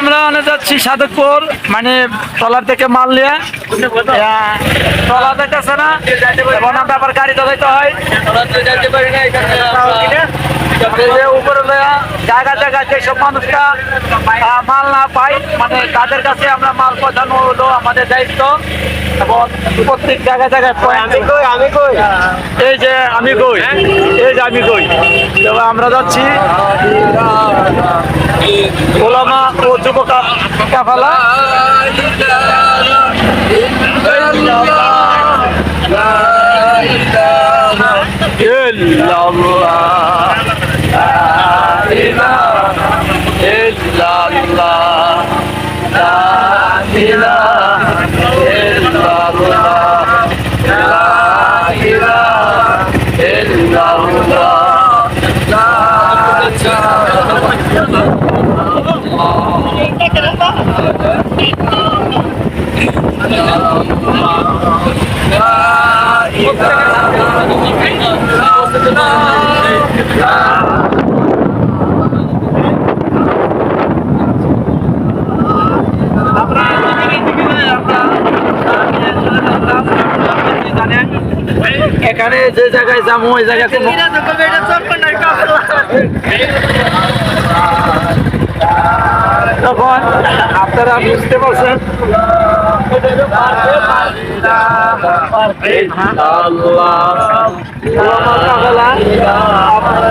আমরা অনেক যাচ্ছি সাধকপুর মানে টলার থেকে মাল নিয়ে। টলা দেখতেছে না এবং আমরা আবার গাড়ি চালাইতে হয়। উপরে জায়গা জায়গা যেসব মানুষরা মাল না পায় মানে তাদের কাছে আমরা মাল পৌঁছানো হলো আমাদের দায়িত্ব। এবং প্রত্যেক জায়গায় জায়গায় আমি কই আমি কই? এই যে আমি কই। যে আমি কই? তবে আমরা যাচ্ছি ওলামা ও যুবক কাফালা। ইল্লাল্লাহ ইল্লাল্লাহ Yeah. এখানে যে জায়গায় যাব ওই জায়গায় তখন আপনারা বুঝতে পারছেন। আল্লাহ। আপনারা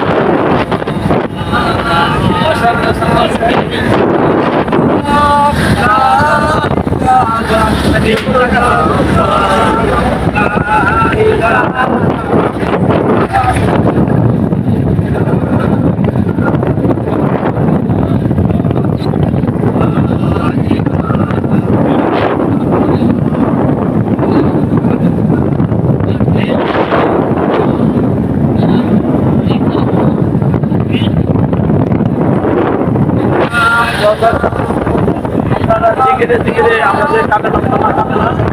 আমাদের কাটে না কাটে না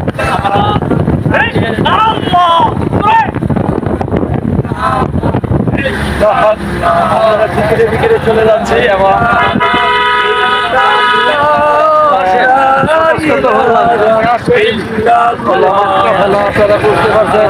আমরা বিকেলে টিকিটে চলে যাচ্ছি এবং আপনারা বুঝতে পারছেন